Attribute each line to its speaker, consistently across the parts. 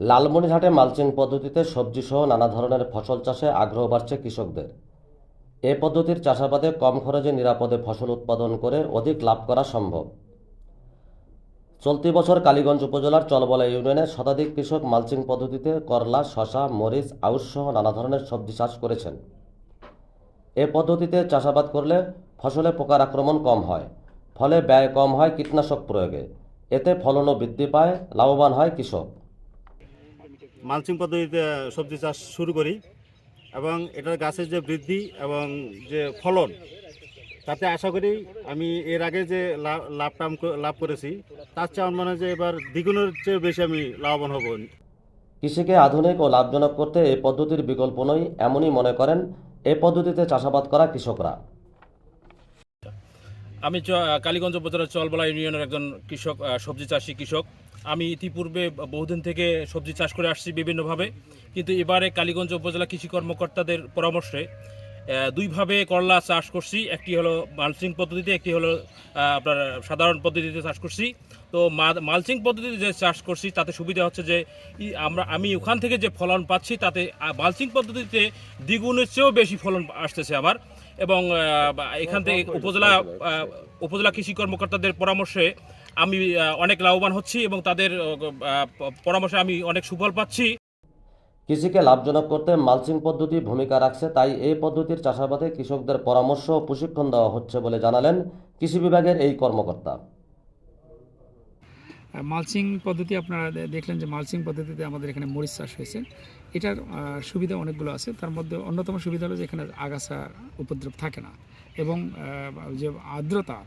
Speaker 1: লালমনিরহাটে mulching পদ্ধতিতে সবজি সহ নানা ধরনের ফসল চাষে আগ্রহ বাড়ছে কৃষকদের। এ পদ্ধতির চাষাবাদে কম খরচে নিরাপদে ফসল উৎপাদন করে অধিক লাভ করা সম্ভব। চলতি বছর কালীগঞ্জ উপজেলার চলবলা ইউনিয়নে শতাধিক কৃষক মালচিং পদ্ধতিতে করলা শশা মরিচ, আউশ সহ নানা ধরনের সবজি চাষ করেছেন। এ পদ্ধতিতে চাষাবাদ করলে ফসলে পোকার আক্রমণ কম হয়, ফলে ব্যয় কম হয় কীটনাশক প্রয়োগে। এতে ফলনও বৃদ্ধি পায়, লাভবান হয় কৃষক।
Speaker 2: মালচিং পদ্ধতিতে সবজি চাষ শুরু করি এবং এটার গাছের যে বৃদ্ধি এবং যে ফলন তাতে আশা করি আমি এর আগে যে লাভ লাভটা লাভ করেছি তার চেয়ে আমার মনে হয় যে এবার দ্বিগুণের চেয়ে বেশি আমি লাভবান হব।
Speaker 1: কৃষিকে আধুনিক ও লাভজনক করতে এই পদ্ধতির বিকল্প নয় এমনই মনে করেন এ পদ্ধতিতে চাষাবাদ করা কৃষকরা।
Speaker 3: আমি চ- কালীগঞ্জ উপজেলার চলবলা ইউনিয়নের একজন কৃষক সবজি চাষি কৃষক। আমি ইতিপূর্বে বহুদিন থেকে সবজি চাষ করে আসছি বিভিন্নভাবে। কিন্তু এবারে কালীগঞ্জ উপজেলা কৃষি কর্মকর্তাদের পরামর্শে দুইভাবে করলা চাষ করছি। একটি হলো মালচিং পদ্ধতিতে একটি হলো আপনার সাধারণ পদ্ধতিতে চাষ করছি। তো মালচিং পদ্ধতিতে যে চাষ করছি তাতে সুবিধা হচ্ছে যে ই- আমরা আমি ওখান থেকে যে ফলন পাচ্ছি তাতে মালচিং পদ্ধতিতে দ্বিগুণের চেয়েও বেশি ফলন আসতেছে আমার। এবং এখান থেকে উপজেলা উপজেলা কৃষি কর্মকর্তাদের পরামর্শে আমি অনেক লাভবান হচ্ছি এবং তাদের পরামর্শে আমি অনেক সুফল পাচ্ছি।
Speaker 1: কৃষিকে লাভজনক করতে মালচিং পদ্ধতি ভূমিকা রাখছে তাই এই পদ্ধতির চাষাবাদে কৃষকদের পরামর্শ ও প্রশিক্ষণ দেওয়া হচ্ছে বলে জানালেন কৃষি বিভাগের এই কর্মকর্তা।
Speaker 4: মালচিং পদ্ধতি আপনারা দেখলেন যে মালচিং পদ্ধতিতে আমাদের এখানে মরিচ চাষ হয়েছে। এটার সুবিধা অনেকগুলো আছে। তার মধ্যে অন্যতম সুবিধা হলো যে এখানে আগাছা উপদ্রব থাকে না এবং যে আর্দ্রতা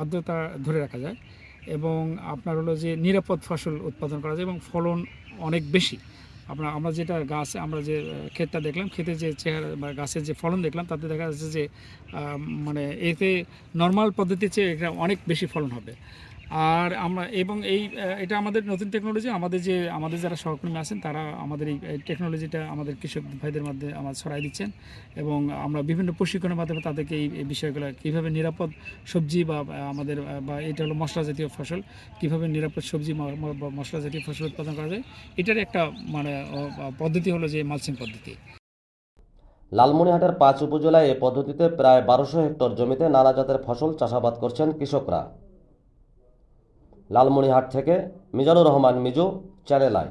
Speaker 4: আর্দ্রতা ধরে রাখা যায় এবং আপনার হলো যে নিরাপদ ফসল উৎপাদন করা যায় এবং ফলন অনেক বেশি। আপনার, আমরা যেটা গাছ, আমরা যে ক্ষেতটা দেখলাম, ক্ষেতে যে চেহারা বা গাছের যে ফলন দেখলাম, তাতে দেখা যাচ্ছে যে মানে এতে নর্মাল পদ্ধতির চেয়ে এটা অনেক বেশি ফলন হবে। আর আমরা, এবং এই এটা আমাদের নতুন টেকনোলজি আমাদের যে, আমাদের যারা সহকর্মী আছেন, তারা আমাদের এই টেকনোলজিটা আমাদের কৃষক ভাইদের মধ্যে আমার ছড়াই দিচ্ছেন। এবং আমরা বিভিন্ন প্রশিক্ষণের মাধ্যমে তাদেরকে এই বিষয়গুলো, কীভাবে নিরাপদ সবজি বা আমাদের বা এটা হলো মশলা জাতীয় ফসল, কীভাবে নিরাপদ সবজি বা মশলা জাতীয় ফসল উৎপাদন করা যায়, এটার একটা মানে পদ্ধতি হলো যে মালচিং পদ্ধতি।
Speaker 1: লালমনিরহাটের পাঁচ উপজেলায় এ পদ্ধতিতে প্রায় বারোশো হেক্টর জমিতে নানা জাতের ফসল চাষাবাদ করছেন কৃষকরা। লালমনিরহাট থেকে মিজানুর রহমান মিজু চ্যানেল আই।